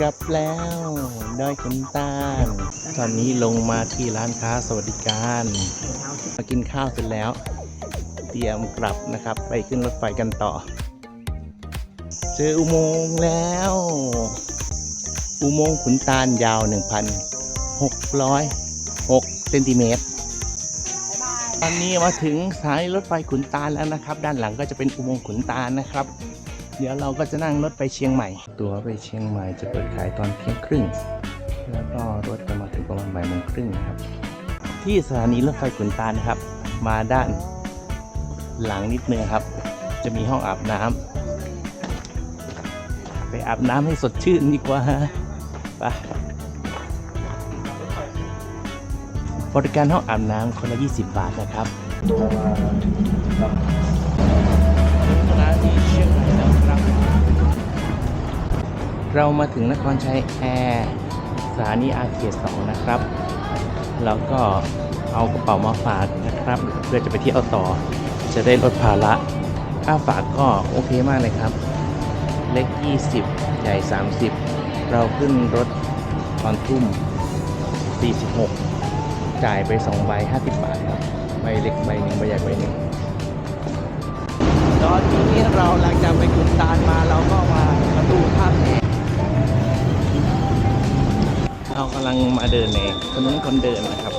กลับแล้วดอยขุนตาล ตอนนี้ลงมาที่ร้านค้าสวัสดิการ มากินข้าวเสร็จแล้ว เตรียมกลับนะครับ ไปขึ้นรถไฟกันต่อ เจออุโมงค์แล้ว อุโมงค์ขุนตาลยาว 1,606เซนติเมตรตอนนี้มาถึงสานีรถไฟขุนตาลแล้วนะครับ ด้านหลังก็จะเป็นอุโมงค์ขุนตาลนะครับ เดี๋ยวเราก็จะนั่งรถไปเชียงใหม่ ตั๋วไปเชียงใหม่จะเปิดขายตอนเที่ยงครึ่ง แล้วก็รถจะมาถึงประมาณบ่ายโมงครึ่งนะครับ ที่สถานีรถไฟขุนตาลนะครับ มาด้านหลังนิดนึงครับ จะมีห้องอาบน้ำไปอาบน้ำให้สดชื่นดีกว่าไปบริการห้องอาบน้ำคนละ 20 บาทนะครับ เรามาถึงนครชัยแอร์สถานีอาเขตสองนะครับ แล้วก็เอากระเป๋ามาฝากนะครับ เพื่อจะไปเที่ยวต่อ จะได้ลดภาระค่าฝากก็โอเคมากเลยครับ เล็ก 20 ใหญ่ 30 เราขึ้นรถตอนทุ่ม 46 จ่ายไป2ใบ50 บาทครับใบเล็กใบหนึ่งใบใหญ่ใบหนึ่งตอนนี้เราหลังจาก กำลังมาเดินในถนนคนเดินนะครับ